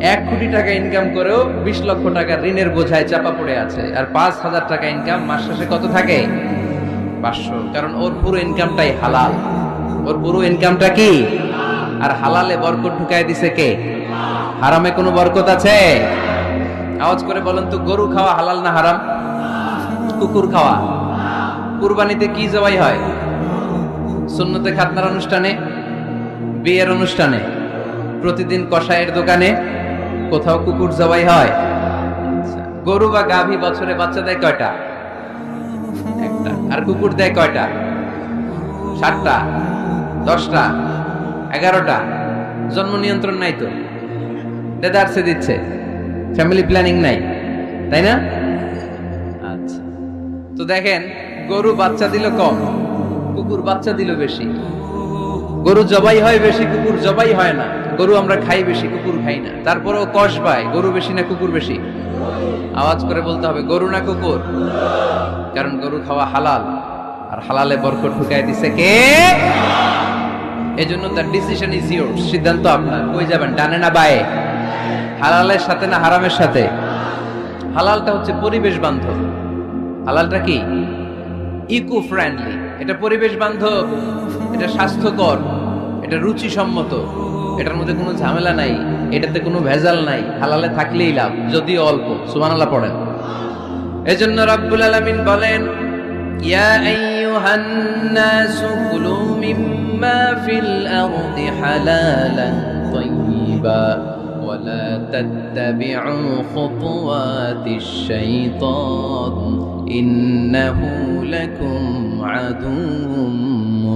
এক কোটি টাকা ইনকাম করেও বিশ লক্ষ টাকা ঋণের বোঝায় চাপা পড়ে আছে। আর পাঁচ হাজার টাকা ইনকাম মাস শেষে কত থাকে? পাঁচশো। কারণ ওর পুরো ইনকামটাই হালাল। ওর পুরো ইনকামটা কি? আর হালালে বরকত ঢুকায় দিছে কে? হারামে কোনো বরকত আছে? আওয়াজ করে বলেন তো, গরু খাওয়া হালাল না হারাম? কুকুর খাওয়া। কুরবানিতে কি জবাই হয়? সুন্নতে খাতনার অনুষ্ঠানে? বিয়ের অনুষ্ঠানে? প্রতিদিন কষায়ের দোকানে? কোথাও কুকুর জবাই হয়? আচ্ছা, গরু বা গাভী বছরে বাচ্চা দেয় কয়টা? একটা। আর কুকুর দেয় কয়টা? সাতটা দশটা এগারোটা। জন্ম নিয়ন্ত্রণ নাই তো? দেদারসে দিচ্ছে। ফ্যামিলি প্ল্যানিং নাই। তাই না? আচ্ছা। তো দেখেন গরু বাচ্চা দিল কম কুকুর বাচ্চা দিল বেশি। গরু জবাই হয় বেশি কুকুর জবাই হয় না। গরু আমরা খাই বেশি, কুকুর খাই না। তারপরেও পায় গরু বেশি না কুকুর বেশি? আওয়াজ করে বলতে হবে, গরু না কুকুর? কারণ গরু খাওয়া হালাল, আর হালালে বরকত ঢুকাই দিছে কে? এজন্য তার ডিসিশন ইজ ইয়োর সিদ্ধান্ত আপনার, কই যাবেন, ডানে না বায়ে? হালালের সাথে না হারামের সাথে? হালালটা হচ্ছে পরিবেশ বান্ধব। হালালটা কি? ইকো ফ্রেন্ডলি এটা পরিবেশ বান্ধব, এটা স্বাস্থ্যকর। এটা রুচিসম্মত এটার মধ্যে কোনো ঝামেলা নাই এটাতে কোনো ভেজাল নাই হালালে থাকলেই লাভ যদি অল্প সুবহানাল্লাহ পড়েন এজন্য রাব্বুল আলামিন বলেন ইয়া আইয়ুহান নাসু কুলু মিম্মা ফিল আরদি হালালান তাইয়্যিবা ولا تتبعوا خطوات الشيطان إنه لكم عدو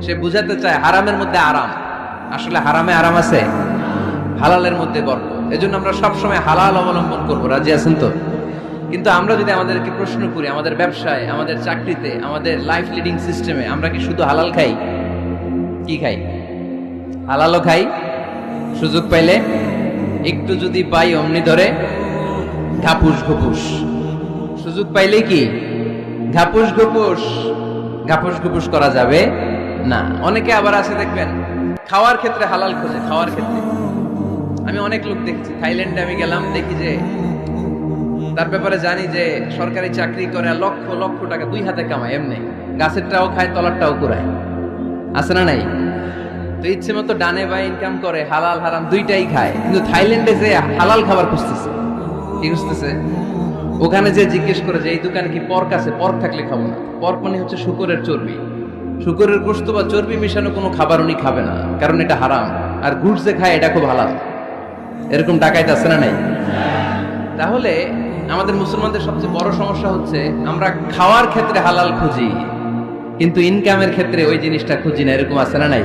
সে বুঝাতে চায় হারামের মধ্যে আরাম। আসলে হারামে আরাম আছে, হালালের মধ্যে বরকত। এজন্য আমরা সবসময় হালাল অবলম্বন করব। রাজি আছেন তো? কিন্তু আমরা যদি আমাদেরকে প্রশ্ন করি, আমাদের ব্যবসায়, আমাদের চাকরিতে, আমাদের লাইফ লিডিং সিস্টেমে আমরা কি শুধু হালাল খাই? কি খাই? হালালও খাই? সুযোগ পাইলে একটু যদি পাই, অমনি ধরে ঘাপুস ঘুপুস। সুযোগ পাইলে কি? ঘাপুস ঘুপুস। ঘাপুস ঘুপুস করা যাবে। না, অনেকে আবার আছে দেখবেন, খাওয়ার ক্ষেত্রে হালাল খোঁজে, খাওয়ার ক্ষেত্রে। আমি অনেক লোক দেখছি, থাইল্যান্ডে আমি গেলাম, দেখি যে তার ব্যাপারে জানি যে সরকারি চাকরি করে লক্ষ লক্ষ টাকা দুই হাতে কামায়, এমনি। গাছেরটাও খায়, তলারটাও কুড়ায়। আছে না নাই? তো ইচ্ছে মতো ডানে বা ইনকাম করে, হালাল, হারাম, দুইটাই খায়। কিন্তু থাইল্যান্ডে যে হালাল খাবার খুঁজতেছে, কি খুঁজতেছে? ওখানে যে জিজ্ঞেস করে যে, এই দোকানে কি পর্ক আছে? পর্ক থাকলে খাব না। পর্ক মানে হচ্ছে শুকরের চর্বি। শুকরের গোস্ত বা চর্বি মিশানো কোনো খাবার উনি খাবে না, কারণ এটা হারাম। আর গুড় যে খায়, এটা খুব হালাল। এরকম ডাকাইতে আছে না নাই? তাহলে আমাদের মুসলমানদের সবচেয়ে বড় সমস্যা হচ্ছে, আমরা খাওয়ার ক্ষেত্রে হালাল খুঁজি, কিন্তু ইনকামের ক্ষেত্রে ওই জিনিসটা খুঁজি না, এরকম আছে না নাই?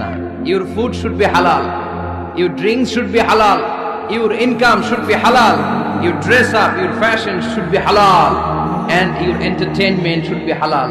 না। Your food should be halal your drinks should be halal your income should be halal your dress up your fashion should be halal and your entertainment should be halal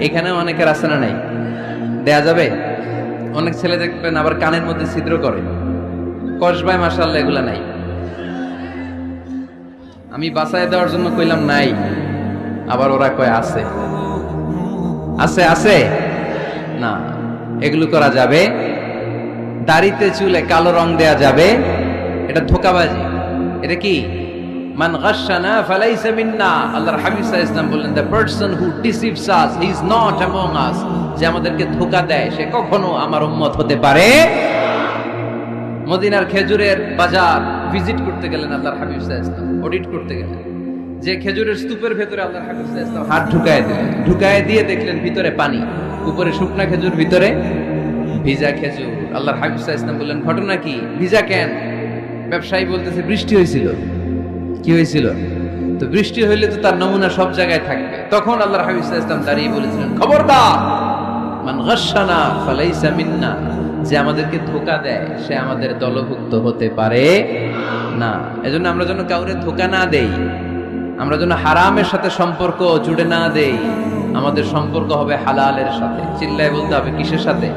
এখানেও অনেকের আছে না নাই? দেয়া যাবে? অনেক ছেলে দেখবেন আবার কানের মধ্যে ছিদ্র করে। কসবায় মাসাল্লাহ এগুলা নাই। আমি বাসায় দেওয়ার জন্য কইলাম নাই। আবার ওরা কয়, আছে। আছে আছে? না, এগুলো করা যাবে। দাড়িতে চুলে কালো রং দেয়া যাবে। এটা ধোকাবাজি। এটা কি? মান গাশানা ফালাইসা বললেন যে আমাদেরকে ধোকা দেয়, সে কখনো আমার উম্মত হতে পারে মদিনার খেজুরের বাজার ভিজিট করতে গেলেন আল্লাহর হাবিব অডিট করতে গেলেন। যে খেজুরের স্তূপের ভেতরে আল্লাহর হাবিব হাত ঢুকায় দিলেন, ঢুকায় দিয়ে দেখলেন ভিতরে পানি, উপরে শুকনা খেজুর, ভিতরে ভিজা খেজুর। আল্লাহর হাবিব সাল্লাল্লাহু বললেন, ঘটনা কি? ভিজা কেন? ব্যবসায়ী বলতেছে, বৃষ্টি হয়েছিল। কি হয়েছিল? তো বৃষ্টি হইলে তো তার নমুনা সব জায়গায় থাকবে। তখন আল্লাহ আলাইহি ওয়াসাল্লাম দাঁড়িয়ে বলেছিলেন, খবরদার যে আমাদেরকে ধোকা দেয়, সে আমাদের দলভুক্ত হতে পারে না। এজন্য আমরা যেন কাউরে ধোকা না দেই, আমরা যেন হারামের সাথে সম্পর্ক জুড়ে না দেই, আমাদের সম্পর্ক হবে হালালের সাথে। চিল্লায় বলতে হবে, কিসের সাথে?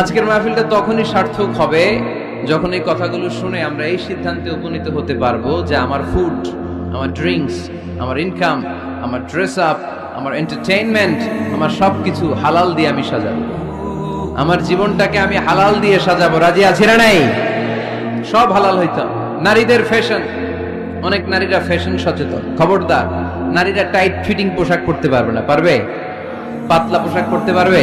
আজকের মাহফিলটা তখনই সার্থক হবে যখন এই কথাগুলো শুনে আমরা এই সিদ্ধান্তে উপনীত হতে পারব যে আমার ফুড আমার ড্রিঙ্কস আমার ইনকাম আমার ড্রেস আপ আমার এন্টারটেইনমেন্ট আমার সব কিছু হালাল দিয়ে আমি সাজাবো। আমার জীবনটাকে আমি হালাল দিয়ে সাজাবো। রাজি আছি নাই? সব হালাল হইতো নারীদের ফ্যাশন অনেক নারীরা ফ্যাশন সচেতন, খবরদার। নারীরা টাইট ফিটিং পোশাক পরতে পারবে না। পারবে? পাতলা পোশাক পরতে পারবে?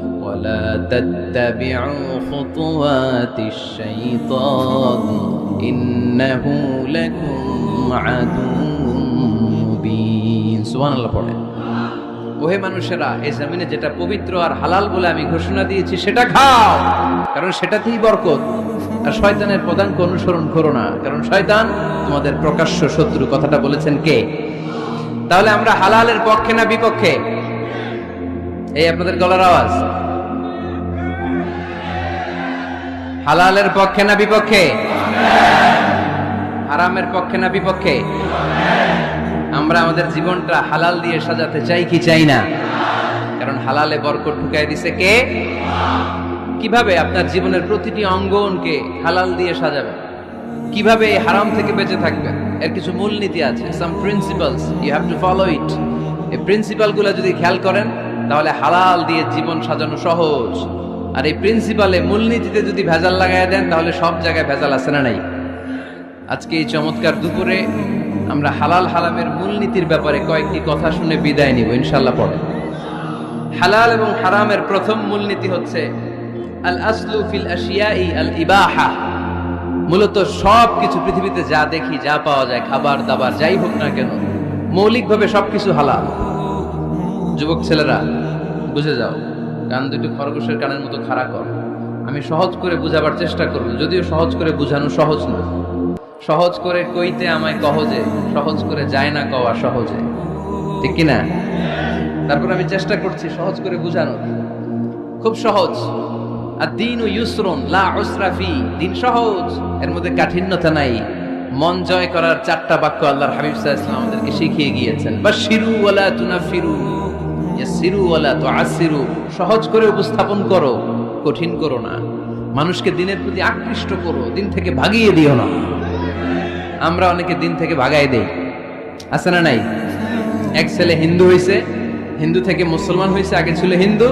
ولا تتبعوا خطوات الشيطان إنه لكم عدو مبين سبحان الله পড়েন ওহে মানুষেরা এই জমিনে যেটা পবিত্র আর হালাল বলে আমি ঘোষণা দিয়েছি সেটা খাও কারণ সেটাতেই বরকত আর শয়তানের পদাঙ্ক অনুসরণ করো না কারণ শয়তান তোমাদের প্রকাশ্য শত্রু কথাটা বলেছেন কে তাহলে আমরা হালালের পক্ষে না বিপক্ষে এই আপনাদের গলার আওয়াজ হালালের পক্ষে না বিপক্ষে? হারামের পক্ষে না বিপক্ষে? আমরা আমাদের জীবনটা হালাল দিয়ে সাজাতে চাই কি চাই না? কারণ হালালে বরকত ঢুকাই দিছে কে? কীভাবে আপনার জীবনের প্রতিটি অঙ্গনকে হালাল দিয়ে সাজাবেন? কীভাবে এই হারাম থেকে বেঁচে থাকবেন? এর কিছু মূলনীতি আছে some principles you have to follow it এই প্রিন্সিপালগুলো যদি খেয়াল করেন, তাহলে হালাল দিয়ে জীবন সাজানো সহজ। আর এই প্রিন্সিপালে মূলনীতিতে যদি ভেজাল লাগাই দেন, তাহলে সব জায়গায় ভেজাল আছে না নাই? আজকে এই চমৎকার দুপুরে আমরা হালাল হালামের মূলনীতির ব্যাপারে কয়েকটি কথা শুনে বিদায় নিব ইনশাল্লাহ পরে। হালাল এবং হারামের প্রথম মূলনীতি হচ্ছে আল আসলু ফিল আশিয়াই আল ইবাহা মূলত সব কিছু পৃথিবীতে যা দেখি, যা পাওয়া যায়, খাবার, দাবার, যাই হোক না কেন, মৌলিকভাবে সবকিছু হালাল। যুবক ছেলেরা, বুঝে যাও। কান দুটো খরগোশের কানের মতো খাড়া কর। আমি সহজ করে বুঝাবার চেষ্টা করব, যদিও সহজ করে বুঝানো সহজ না সহজ করে কইতে আমায় কহজে সহজ করে যায় না কওয়া সহজে। ঠিক কি না তারপর আমি চেষ্টা করছি সহজ করে বুঝানো খুব সহজ। আর দিন ও ইউসরুন, লা উসরাফি দিন সহজ, এর মধ্যে কাঠিন্যতা নাই। মন জয় করার চারটা বাক্য আল্লাহর হাবিব আলাইহি ওয়াসাল্লাম আমাদেরকে শিখিয়ে গিয়েছেন। বা শিরু ওয়ালা তুনাফিরু। তুআসিরু সহজ করে উপস্থাপন করো, কঠিন করো না। মানুষকে দিনের প্রতি আকৃষ্ট করো, দিন থেকে ভাগিয়ে দিও না। আমরা অনেকে দিন থেকে ভাগাই দেই। আছে না নাই? এক ছেলে হিন্দু হয়েছে হিন্দু থেকে মুসলমান হয়েছে আগে ছিল হিন্দু,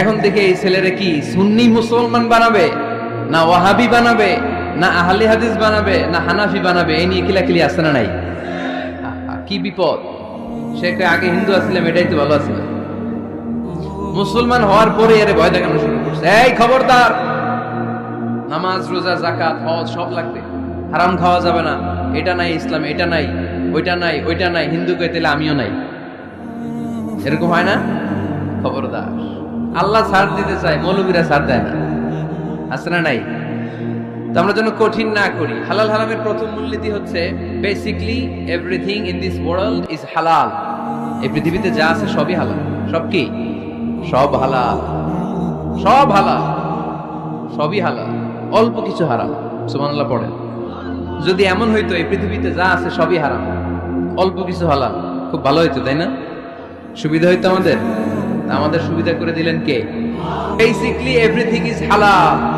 এখন থেকে এই ছেলেরা কি, সুন্নি মুসলমান বানাবে, না ওয়াহাবি বানাবে, না আহলি হাদিস বানাবে, না হানাফি বানাবে, এই নিয়ে কিলাকিলি আসছে না নাই? কি বিপদ। সে আগে হিন্দু আসছিলাম এটাই তো ভালো আছিল মুসলমান হওয়ার পরে এর ভয় দেখানো শুরু করছে। এই খবরদার, নামাজ, রোজা জাকাত হজ সব লাগবে। হারাম খাওয়া যাবে না। এটা নাই ইসলাম, এটা নাই, ওইটা নাই ওইটা নাই, হিন্দু কে তাহলে আমিও নাই। এরকম হয় না? খবরদার। আল্লাহ ছাড় দিতে চায়, মৌলবীরা ছাড় দেয় না। না নাই? আমরা যেন কঠিন না করি। হালাল হারামের প্রথম মূলনীতি হচ্ছে basically everything in this world is halal এই পৃথিবীতে যা আছে সবই হালাল। সব কি? সব হালাল। সব হালাল। সবই হালাল। অল্প কিছু হারাম। সুবহানাল্লাহ পড়েন। যদি এমন হইতো, এই পৃথিবীতে যা আছে সবই হারাম। অল্প কিছু হালাল। খুব ভালো হইতো, তাই না? সুবিধা হইতো আমাদের? আমাদের সুবিধা করে দিলেন কে? বেসিকলি এভরিথিং ইজ হালাল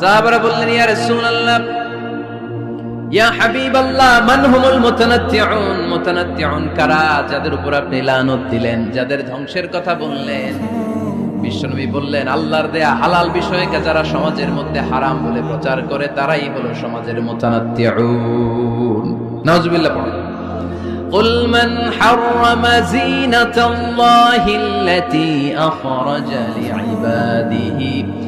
সাহাবারা বললেন ইয়া রাসূলুল্লাহ ইয়া হাবিবাল্লাহ মান হুমুল মুতানাত্তিউন মুতানাত্তিউন কারা যাদের উপর আপনি লানত দিলেন যাদের ধ্বংসের কথা বললেন বিশ্বনবী বললেন আল্লাহর দেয়া হালাল বিষয়কে যারা সমাজের মধ্যে হারাম বলে প্রচার করে তারাই হলো সমাজের মুতানাত্তিউন নাউজুবিল্লাহ পড়ুন قل من حرم زينة الله التي أخرج لعباده والطيبات من الرزق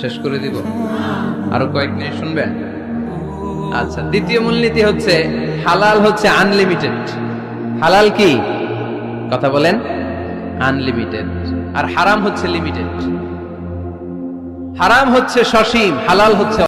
শেষ করে দিব। আরও কয়েক মিনিট শুনবেন? আচ্ছা দ্বিতীয় মূলনীতি হচ্ছে, হালাল হচ্ছে আনলিমিটেড হালাল কি? কথা বলেন আনলিমিটেড আর হারাম হচ্ছে লিমিটেড হারাম হচ্ছে সসীম, হালাল হচ্ছে